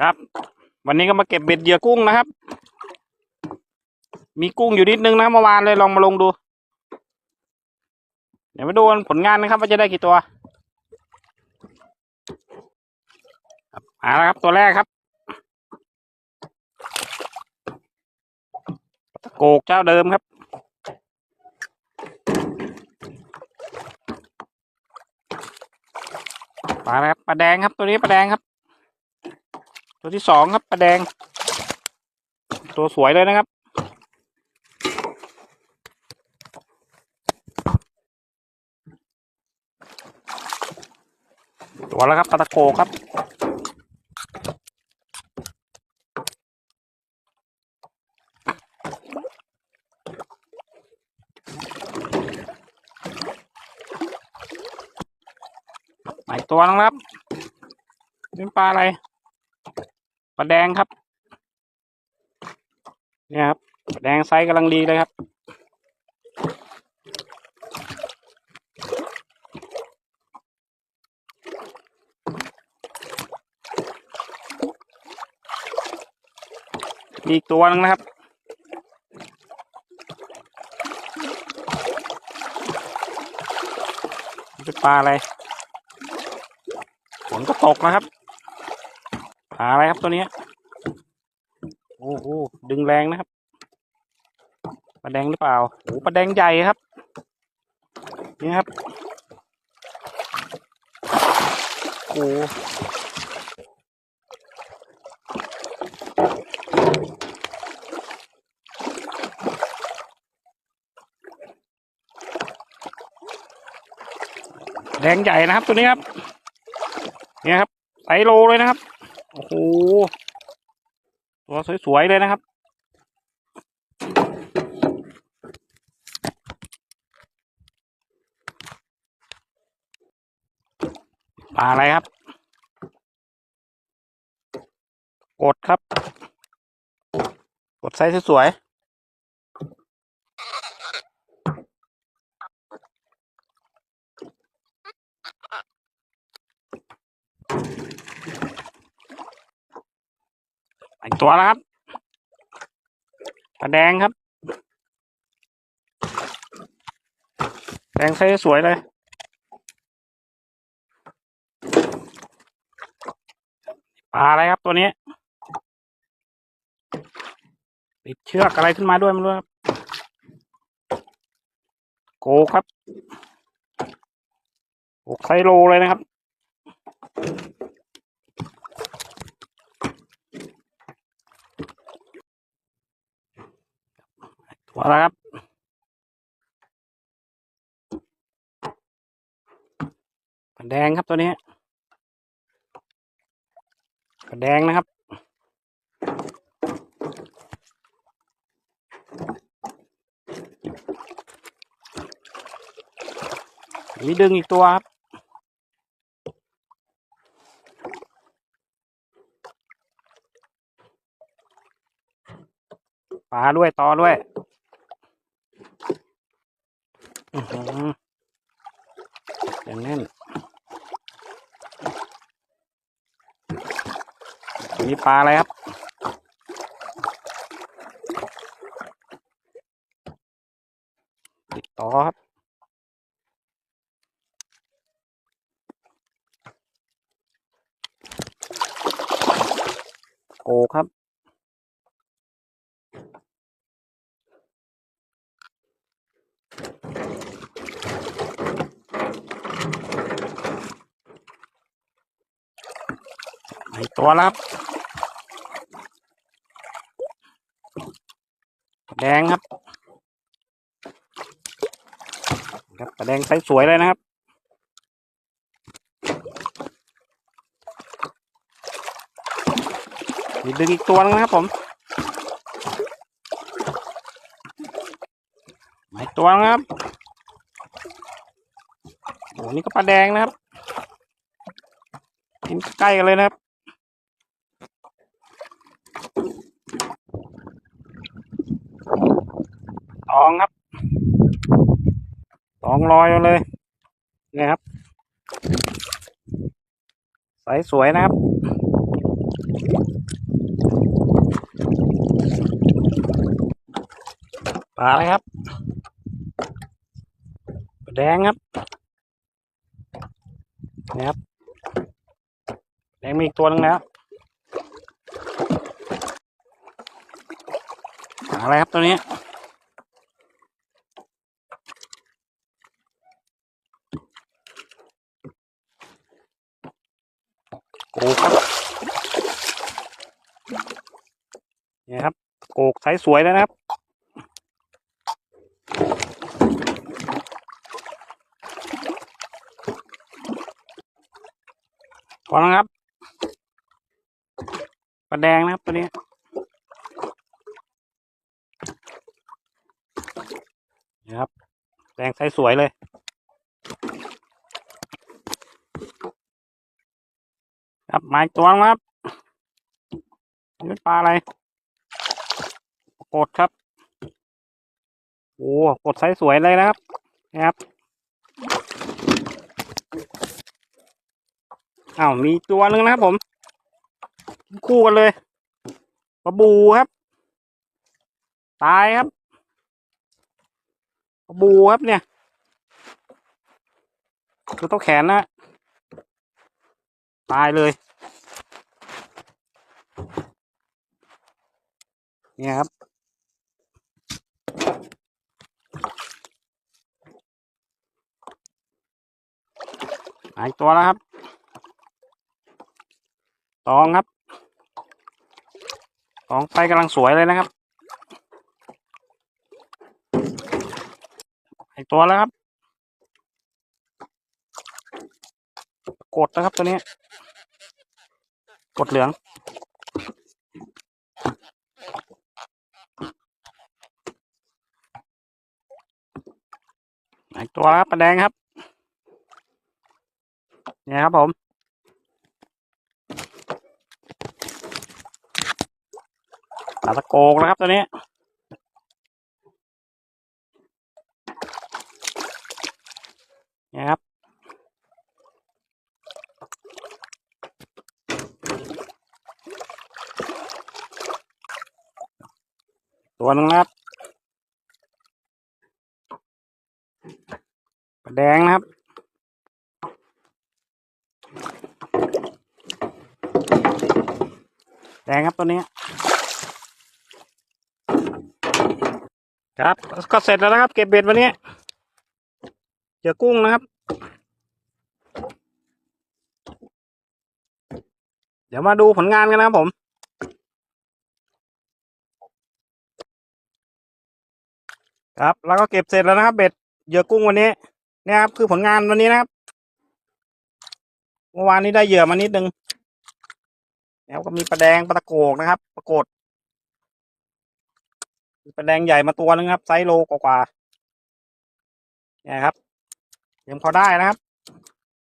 ครับ วันนี้ก็มาเก็บเบ็ดเหยื่อกุ้งนะครับ มีกุ้งอยู่นิดนึงนะเมื่อวานเลยลองมาลงดู เดี๋ยวมาดูผลงานนะครับว่าจะได้กี่ตัวครับมาแล้วครับตัวแรกครับตะโกกเจ้าเดิมครับ ปลาครับปลาแดงครับตัวนี้ปลาแดงครับ ตัวที่สองครับปลาแดง ตัวสวยเลยนะครับ ตัวแล้วครับปลาตะโกครับหมายตัวนะครับนี่ปลาอะไร ปลาแดงครับเนี่ยครับปลาแดงไซส์กำลังดีเลยครับมีอีกตัวหนึงนะครับ เป็นปลาอะไรฝนก็ตกนะครับ ปลาอะไรครับตัวนี้โอ้โหดึงแรงนะครับปลาแดงหรือเปล่าโอ้ปลาแดงใหญ่ครับ นี่ครับโอ้แดงใหญ่นะครับตัวนี้ครับ เนี่ยครับไซโลเลยนะครับ โอ้โหตัวสวยๆเลยนะครับ ปลาอะไรครับ กดครับ กดไซส์สวยๆ ตัวแล้วครับปลาแดงครับ แดงไส์สวยเลย ปลาอะไรครับตัวนี้ ติดเชือกอะไรขึ้นมาด้วยไม่รู้ครับ โกครับโกไซโลเลยนะครับ ตัวอะไรครับ แดงครับตัวนี้แดงนะครับมีดึงอีกตัวครับปลาด้วยต่อด้วย อือหืออย่างแน่นมีปลาอะไรครับ ติดต่อครับโกครับ อีกตัวแล้วครับ แดงครับ ครับแดงไซส์สวยเลยนะครับมีดึงอีกตัวนึงนะครับผมมาอีกตัวนะครับโอ้นี่ก็ปลาแดงนะครับกินใกล้กันเลยนะครับ องครับสองลอยเลยนะครับใสสวยนะครับ ปลาอะไรครับแดงครับนะครับแดงมีอีกตัวนึงนะครับแล้วอะไรครับตัวนี้ นี่ครับโกกไซส์สวยแล้วนะครับ พอแล้วครับปลาแดงนะครับตัวนี้นี่ครับ แดงไซส์สวยเลยครับมาอีกตัวครับนี่ปลาอะไร กดครับ โอ้กดไซส์สวยเลยนะครับนะครับอ้าวมีตัวหนึ่งนะครับผม คู่กันเลยปลาบูครับ ตายครับปลาบูครับเนี่ยคือต้องแขนนะตายเลย เนี่ยครับ หายตัวแล้วครับ ตองครับ ตองไฟกำลังสวยเลยนะครับหายตัวแล้วครับ กดนะครับตัวนี้ กดเหลืองอีกตัวครับปลาแดงครับ เนี่ยครับผมปลาตะโกกนะครับตัวนี้เนี่ยครับตัวนึงครับปลาแดงนะครับ แดงครับตัวนี้ ครับ ก็เสร็จแล้วนะครับ เก็บเบ็ดวันนี้เจอกุ้งนะครับ เดี๋ยวมาดูผลงานกันนะครับผมครับ แล้วก็เก็บเสร็จแล้วนะครับ เบ็ดเหยื่อกุ้งวันนี้เนี่ยครับ คือผลงานวันนี้นะครับ เมื่อวานนี้ได้เหยื่อมานิดนึง แล้วก็มีปลาแดงปลาตะโกกนะครับปรากฏปลาแดงใหญ่มาตัวนึงครับ ไซส์โลกว่าๆเนี่ยครับยังพอได้นะครับ